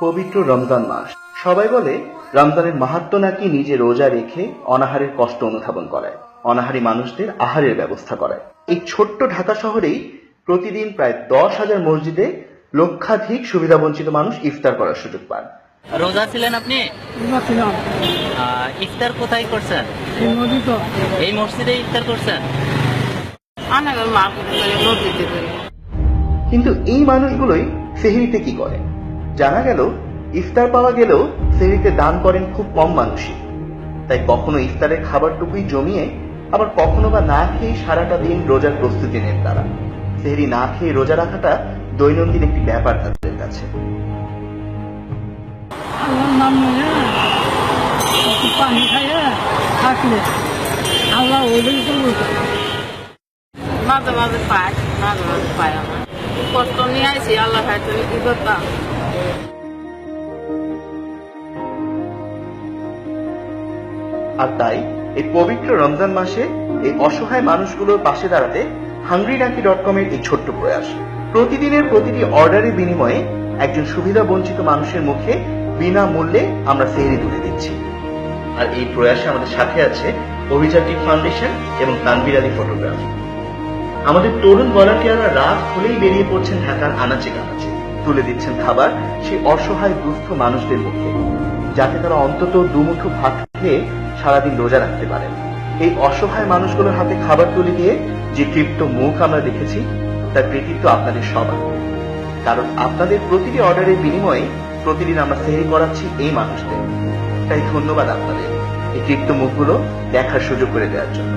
পবিত্র রমজান মাস। সবাই বলে রমজানের মাহাত্ম নাকি নিজে রোজা রেখে অনাহারের কষ্ট অনুধাবন করায়। অনাহারী মানুষদের আহারের ব্যবস্থা করায়। এই ছোট্ট ঢাকা শহরেই প্রতিদিন প্রায় দশ হাজার মসজিদে লক্ষাধিক সুবিধাবঞ্চিত মানুষ ইফতার করার সুযোগ পান। রোজা ছিলেন আপনি? আহ, ইফতার কোথায় করছেন? এই মসজিদে ইফতার করছেন? আনাগের মার্কেটে করে নদীতে করে কিন্তু এই মানুষগুলোই সেহরিতে কি করে? জানা গেল ইফতার পাওয়া গেলেও সেহরিতে দান করেন খুব কম মানুষই। তাই কখনো ইফতারের খাবারটুকুই জমিয়ে আবার কখনো বা না খেয়ে সারাটা দিন রোজার প্রস্তুতি নেন তারা। সেহরি না খেয়ে রোজা রাখাটা দৈনন্দিন একটি ব্যাপার তাদের কাছে। পানি খাইয়ে থাকলে আল্লাহ ওদের মাঝে পাই মাঝে মাঝে পাই আমার। কষ্ট নিয়ে আইছি, আল্লাহ কি করতাম আর তাই, এই পবিত্র রমজান মাসে এই অসহায় মানুষগুলোর পাশে দাঁড়াতে হাংরি ডাকি ডট কমের এই ছোট্ট প্রয়াস। প্রতিদিনের প্রতিটি অর্ডারের বিনিময়ে একজন সুবিধা বঞ্চিত মানুষের মুখে বিনামূল্যে আমরা সেহরি তুলে দিচ্ছি। আর এই প্রয়াসে আমাদের সাথে আছে অভিযাত্রী ফাউন্ডেশন এবং তানবির আলী ফটোগ্রাফি। আমাদের তরুণ ভলান্টিয়াররা রাত হলেই বেরিয়ে পড়ছেন ঢাকার আনাচে কানাচে তুলে দিচ্ছেন খাবার সেই অসহায়, দুস্থ মানুষদের মুখে, যাতে তারা অন্তত দুমুঠো ভাত খেয়ে সারাদিন রোজা রাখতে পারেন। এই অসহায় মানুষগুলোর হাতে খাবার তুলে দিয়ে যে তৃপ্ত মুখ আমরা দেখেছি, তার কৃতিত্ব আপনাদের সবার। কারণ আপনাদের প্রতিটি অর্ডারের বিনিময়ে প্রতিদিন আমরা সেহরি করাচ্ছি এই মানুষদের। তাই ধন্যবাদ আপনাদের এই তৃপ্ত মুখগুলো দেখার সুযোগ করে দেওয়ার জন্য।